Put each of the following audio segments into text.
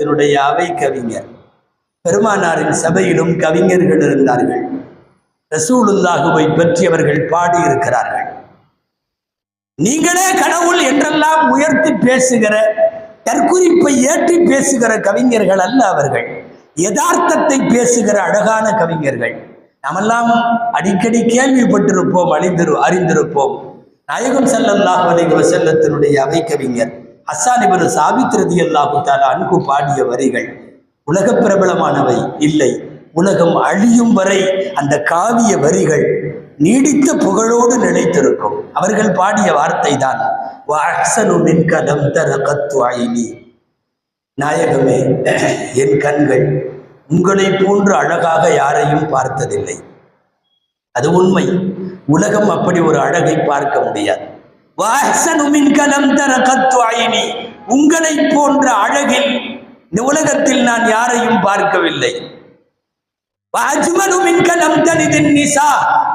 என்னுடைய அவை கவிஞர். பெருமானாரின் சபையிலும் கவிஞர்கள் இருந்தார்கள். ரசூலுல்லாஹுவை பற்றி அவர்கள் பாடியிருக்கிறார்கள். நீங்களே கடவுள் என்றெல்லாம் உயர்த்தி பேசுகிற தற்குறிப்பை ஏற்றி பேசுகிற கவிஞர்கள் அல்ல அவர்கள். யதார்த்தத்தை பேசுகிற அழகான கவிஞர்கள். நாமெல்லாம் அடிக்கடி கேள்விப்பட்டிருப்போம் அறிந்திரு அறிந்திருப்போம். நாயகம் ஸல்லல்லாஹு அலைவசல்லத்தினுடைய அவை கவிஞர். ஹஸ்ஸான் இப்னு சாபித் ரலியல்லாஹு அன்பு பாடிய வரிகள் உலக பிரபலமானவை இல்லை. உலகம் அழியும் வரை அந்த காவிய வரிகள் நீடித்த புகழோடு நிலைத்திருக்கும். அவர்கள் பாடிய வார்த்தை தான் நாயகமே என் கண்கள் உங்களை போன்று அழகாக யாரையும் பார்த்ததில்லை. அது உண்மை. உலகம் அப்படி ஒரு அழகை பார்க்க முடியாது. உங்களை போன்ற அழகில் இந்த உலகத்தில் நான் யாரையும் பார்க்கவில்லை.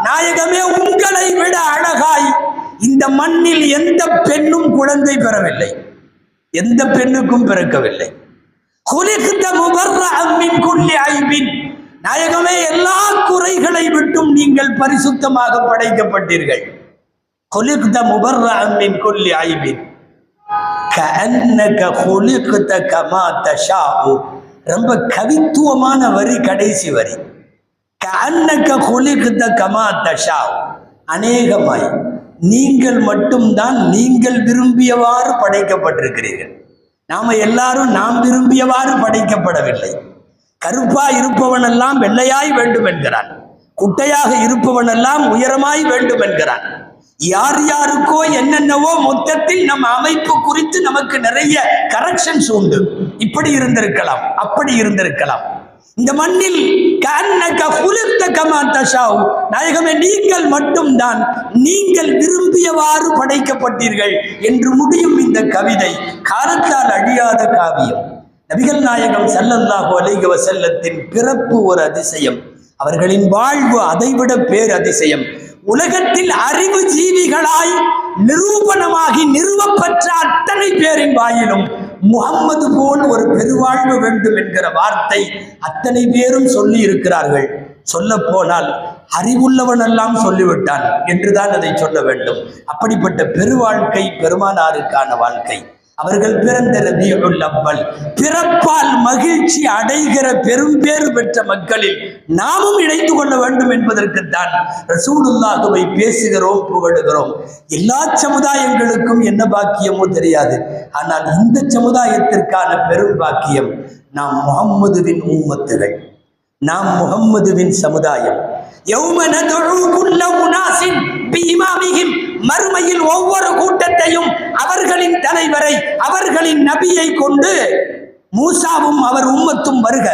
நாயகமே உங்களை விட அழகாய். இந்த மண்ணில் எந்த பெண்ணும் குழந்தை பெறவில்லை. எந்த பெண்ணுக்கும் பிறக்கவில்லை. நாயகமே எல்லா குறைகளை விட்டும் நீங்கள் பரிசுத்தமாக படைக்கப்பட்டீர்கள். خلقت مبرعا من كل عيب. كأنك خلقت கமா تشاء. ரொம்ப கவித்துவமான வரி கடைசி வரி. கஅன்னக குலிகுத்த கமா தஷா அநேகமாய் நீங்கள் மட்டும்தான் நீங்கள் விரும்பியவாறு படைக்கப்பட்டிருக்கிறீர்கள். நாம எல்லாரும் நாம் விரும்பியவாறு படைக்கப்படவில்லை. கருப்பா இருப்பவனெல்லாம் வெள்ளையாய் வேண்டும் என்கிறான் குட்டையாக இருப்பவனெல்லாம் உயரமாய் வேண்டும் என்கிறான் யார் யாருக்கோ என்னென்னவோ மொத்தத்தில் நம் அமைப்பு குறித்து நமக்கு நிறைய கரெக்ஷன்ஸ் உண்டு. இப்படி இருந்திருக்கலாம் அப்படி இருந்திருக்கலாம். இந்த மண்ணில் நாயகமே நீங்கள் மட்டும்தான் நீங்கள் விரும்பியவாறு படைக்கப்பட்டீர்கள் என்று முடியும் இந்த கவிதை. காலத்தால் அழியாத காவியம். நபிகள் நாயகம் செல்லல்லாஹோ அலைஹி செல்லத்தின் பிறப்பு ஒரு அதிசயம். அவர்களின் வாழ்வு அதைவிட பேர் அதிசயம் உலகத்தில் அறிவு ஜீவிகளாய் நிரூபணமாகி நிறுவப்பெற்ற அத்தனை பேரின் வாயிலும் முகம்மது போல் ஒரு பெருவாழ்வு வேண்டும் என்கிற வார்த்தை அத்தனை பேரும் சொல்லி இருக்கிறார்கள் சொல்ல போனால் அறிவுள்ளவனெல்லாம் சொல்லிவிட்டான் என்றுதான் அதை சொல்ல வேண்டும். அப்படிப்பட்ட பெருவாழ்க்கை பெருமானாருக்கான வாழ்க்கை. அவர்கள் பிறந்த ரபியுல் அவ்வல். பிறப்பால் மகிழ்ச்சி அடைகிற பெரும்பேறு பெற்ற மக்களில் நாமும் இணைந்து கொள்ள வேண்டும் என்பதற்குத்தான் ரசூலுல்லாஹுவை பேசுகிறோம் புகழுகிறோம். எல்லா சமுதாயங்களுக்கும் என்ன பாக்கியமோ தெரியாது. ஆனால் இந்த சமுதாயத்திற்கான பெரும் பாக்கியம் நாம் முகம்மதுவின் உம்மத்துகள். நாம் முகம்மதுவின் சமுதாயம். யௌம நாளை வரை அவர்களின் நபியை கொண்டு மூசாவும் அவர் உம்மத்தும் வருக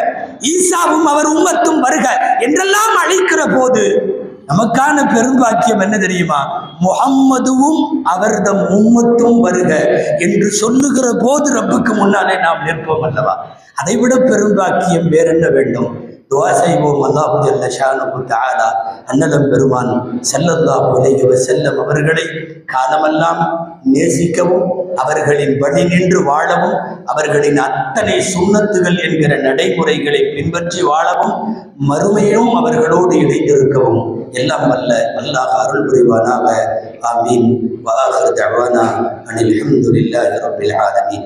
ஈசாவும் அவர் உம்மத்தும் வருக என்றெல்லாம் அழைக்கிற போது நமக்கான பெரும்பாக்கியம் என்ன தெரியுமா? முகம்மதுவும் அவர்தம் உம்மத்தும் வருக என்று சொல்லுகிற போது ரப்புக்கு முன்னாலே நாம் நிற்போம் அல்லவா? அதைவிட பெரும்பாக்கியம் வேற என்ன வேண்டும்? துவா செய்வோம். அல்லாஹு ஜல்ல ஷானுகு தஆலா அன்னலம் பெருமான் செல்லல்லாஹு அலைஹி செல்லம் அவர்களை காலமெல்லாம் நேசிக்கவும் அவர்களின் வழி நின்று வாழவும் அவர்களின் அத்தனை சுண்ணத்துகள் என்கிற நடைமுறைகளை பின்பற்றி வாழவும் மறுமையிலும் அவர்களோடு இணைந்திருக்கவும். எல்லாம் அல்ல அல்லாஹ் அருள் புரிவானாக. ஆமீன். வாஹர் தவானா அனில் அஹமதுல்லாஹி ரபில் ஆலமீன்.